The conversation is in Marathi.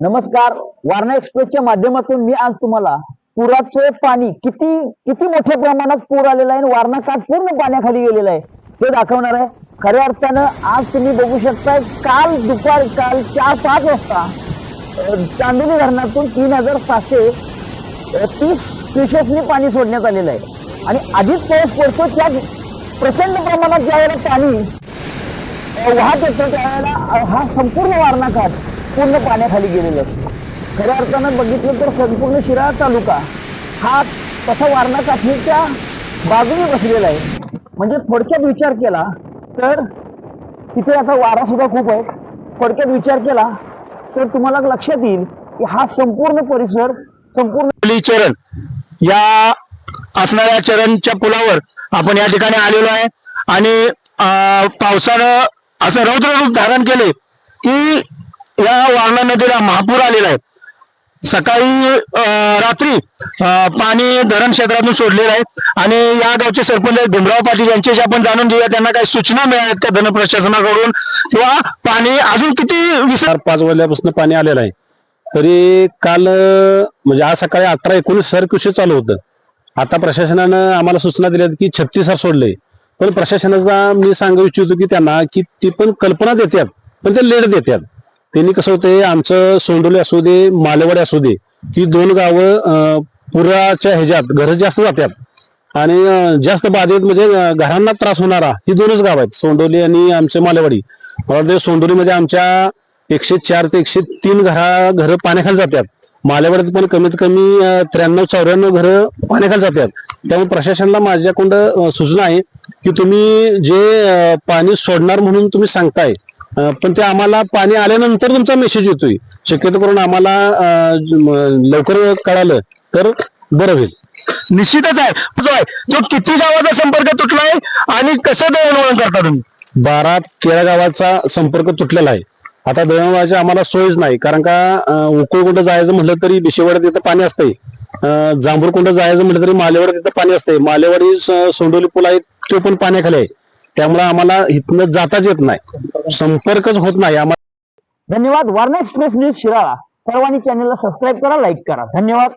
नमस्कार. वारणा एक्सप्रेसच्या माध्यमातून मी आज तुम्हाला पुराचे पाणी किती किती मोठ्या प्रमाणात पूर आलेला आहे आणि वारणा काठ पूर्ण पाण्याखाली गेलेला आहे. ते दाखवणार आहे. खऱ्या अर्थानं आज तुम्ही बघू शकताय काल दुपार काल चार पाच वाजता चांदोली धरणातून तीन हजार सातशे तीस क्युसेसनी पाणी सोडण्यात आलेलं आहे. आणि आधीच पाऊस पडतो त्या प्रचंड प्रमाणात ज्यावेळेला पाणी वाहत येतो त्यावेळेला हा संपूर्ण वारणा काठ संपूर्ण पाण्याखाली गेलेलं खऱ्या अर्थानं बघितलं तर संपूर्ण शिराळा तालुका हा तसा वारणा काठीच्या बाजूने बसलेला आहे. म्हणजे थोडक्यात विचार केला तर तिथे आता वारा सुद्धा खूप आहे. थोडक्यात विचार केला तर तुम्हाला लक्षात येईल की हा संपूर्ण परिसर संपूर्ण चरण या असणाऱ्या चरणच्या पुलावर आपण या ठिकाणी आलेलो आहे. आणि अं, पावसानं असं रौद्र रूप धारण केले की या वारणा नदीला महापूर आलेला आहे. सकाळी रात्री पाणी धरण क्षेत्रातून सोडलेलं आहे. आणि या गावचे सरपंच भीमराव पाटील यांच्याशी आपण जाणून घेऊया त्यांना काही सूचना मिळाल्यात का धन प्रशासनाकडून? किंवा पाणी अजून किती विसर पाच वाजल्यापासून पाणी आलेलं आहे. तरी काल म्हणजे आज सकाळी अठरा एकोणीस सर कृषी चालू होतं. आता प्रशासनानं आम्हाला सूचना दिल्यात की छत्तीस सर सोडले पण प्रशासनाचा मी सांगू इच्छितो की त्यांना की ती पण कल्पना देतात पण ते लेट देतात. त्यांनी कसं होतंय आमचं सोंडोली असू दे मालेवाडी असू दे ही दोन गावं पुराच्या ह्याच्यात घर जास्त जातात आणि जास्त बाधित म्हणजे घरांना त्रास होणारा ही दोनच गाव आहेत सोंडोली आणि आमचे मालेवाडी. मला सोंडोलीमध्ये आमच्या एकशे चार ते एकशे तीन घरा घरं पाण्याखाली जातात मालेवाड्यात पण कमीत कमी त्र्याण्णव चौऱ्याण्णव घरं पाण्याखाली जातात त्यामुळे प्रशासनाला माझ्याकडं सूचना आहे की तुम्ही जे पाणी सोडणार म्हणून तुम्ही सांगताय पण ते आम्हाला पाणी आल्यानंतर तुमचा मेसेज येतोय. शक्यतो करून आम्हाला लवकर कळालं तर बरं होईल. निश्चितच आहे. जो आहे तो किती गावाचा संपर्क तुटलाय आणि कसं दळणवळण करता तुम्ही? बारा तेरा गावाचा संपर्क तुटलेला आहे. आता दळणवळणाची आम्हाला सोयच नाही. कारण का उकळकुंड जायचं म्हटलं तरी बिशेवाड्यात तिथं पाणी असतंय. जांभूरकुंड जायचं म्हटलं तरी मालेवाड्यात तिथं पाणी असतंय. मालेवाडी सोंडोली पूल आहे तो पण पाण्याखाली आहे. त्यामुळे आम्हाला इथनं जाताच येत नाही. संपर्कच होत नाही आम्हाला धन्यवाद. Warana express news Shirala. सर्वांनी चॅनलला सबस्क्राईब करा लाईक करा. धन्यवाद.